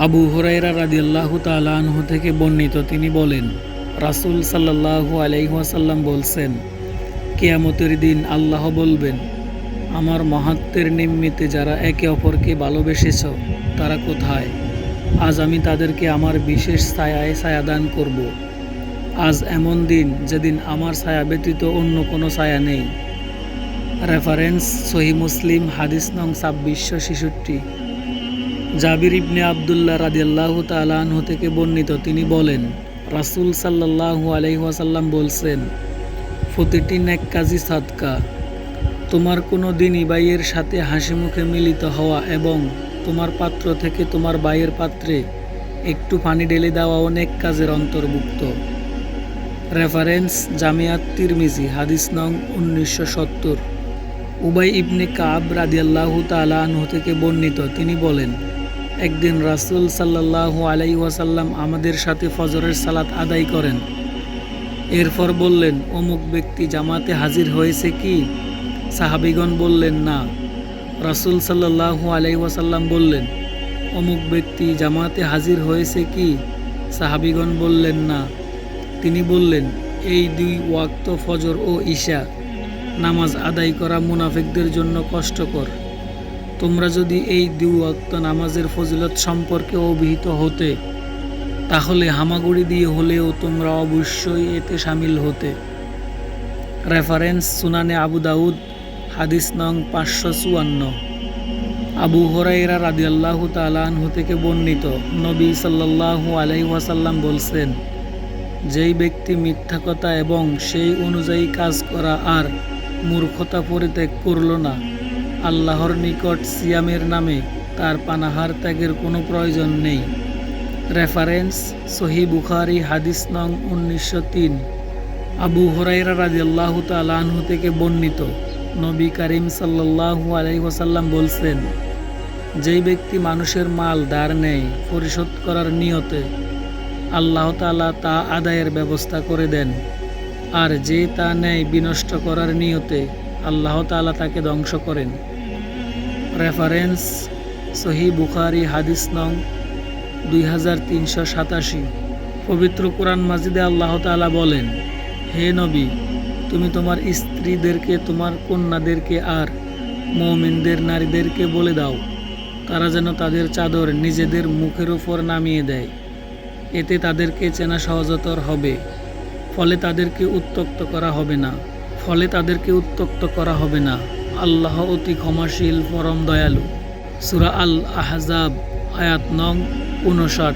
আবু হুরাইরা রাদিয়াল্লাহু তাআলা আনহু থেকে বর্ণিত তিনি বলেন, রাসূল সাল্লাল্লাহু আলাইহি ওয়াসাল্লাম বলছেন, কেয়ামতের দিন আল্লাহ বলবেন, আমার মহাত্মের নিমিত্তে যারা একে অপরকে ভালোবেসেছ, তারা কোথায়? আজ আমি তাদেরকে আমার বিশেষ ছায়ায় ছায়াদান করব। আজ এমন দিন যেদিন আমার ছায়া ব্যতীত অন্য কোনো ছায়া নেই। রেফারেন্স সহি মুসলিম, হাদিস নং ছাব্বিশশো ছেষট্টি। জাবির ইবনে আবদুল্লাহ রাদিয়াল্লাহু তাআলা আনহু থেকে বর্ণিত, তিনি বলেন, রাসূল সাল্লাল্লাহু আলাইহি ওয়াসাল্লাম বলছেন, প্রতিটি নেক কাজী সাদকা। তোমার কোনো দিনই বাইয়ের সাথে হাসি মুখে মিলিত হওয়া এবং তোমার পাত্র থেকে তোমার বাইয়ের পাত্রে একটু পানি ঢেলে দেওয়া অনেক কাজের অন্তর্ভুক্ত। রেফারেন্স জামিয়াত তিরমিজি, হাদিস নং উনিশশো সত্তর। উবাই ইবনে কাব রাদিয়াল্লাহু তাআলা আনহু থেকে বর্ণিত, তিনি বলেন একদিন রাসূল সাল্লাল্লাহু আলাই ওয়াসাল্লাম আমাদের সাথে ফজরের সালাত আদায় করেন। এরপর বললেন, অমুক ব্যক্তি জামাতে হাজির হয়েছে কি? সাহাবিগণ বললেন, না। রাসূল সাল্লাল্লাহু আলাই ওয়াসাল্লাম বললেন, অমুক ব্যক্তি জামাতে হাজির হয়েছে কি? সাহাবিগণ বললেন, না। তিনি বললেন, এই দুই ওয়াক্ত ফজর ও ঈশা। নামাজ আদায় করা মুনাফিকদের জন্য কষ্টকর। তোমরা যদি এই দুই ওয়াক্ত নামাজের ফজিলত সম্পর্কে অভিহিত হতে, তাহলে হামাগুড়ি দিয়ে হলেও তোমরা অবশ্যই এতে সামিল হতে। রেফারেন্স সুনানে আবু দাউদ, হাদিস নং পাঁচশো চুয়ান্ন। আবু হরাইরা রাদিয়াল্লাহু তাআলা আনহু থেকে বর্ণিত নবী সাল্লাল্লাহু আলাইহি ওয়াসাল্লাম বলছেন, যেই ব্যক্তি মিথ্যা কথা এবং সেই অনুযায়ী কাজ করা আর মূর্খতা পরিত্যাগ করল না আল্লাহর নিকট সিয়ামের নামে তার পানাহার ত্যাগের কোনো প্রয়োজন নেই। রেফারেন্স সহি বুখারি, হাদিস নং উনিশশো তিন। আবু হরাইরা রাজিয়াল্লাহু তালাহু থেকে বর্ণিত নবী করিম সাল্লাল্লাহু আলাইহি ওয়াসাল্লাম বলছেন, যেই ব্যক্তি মানুষের মাল ধার নেয়, পরিশোধ করার নিয়তে আল্লাহ তাআলা তা আদায়ের ব্যবস্থা করে দেন। আর যে তা নেয় বিনষ্ট করার নিয়তে আল্লাহ তাআলা তাকে ধ্বংস করেন। রেফারেন্স সহি বুখারি, হাদিস নং দুই হাজার তিনশো সাতাশি। পবিত্র কোরআন মাজিদে আল্লাহ তাআলা বলেন, হে নবী, তুমি তোমার স্ত্রীদেরকে, তোমার কন্যাদেরকে আর মৌমিনদের নারীদেরকে বলে দাও। তারা যেন তাদের চাদর নিজেদের মুখের উপর নামিয়ে দেয়। এতে তাদেরকে চেনা সহজতর হবে, ফলে তাদেরকে উত্তক্ত করা হবে না। ফলে তাদেরকে উত্তক্ত করা হবে না। আল্লাহ অতি ক্ষমাশীল, পরম দয়ালু। সুরা আল আহজাব আয়াত নং উনষাট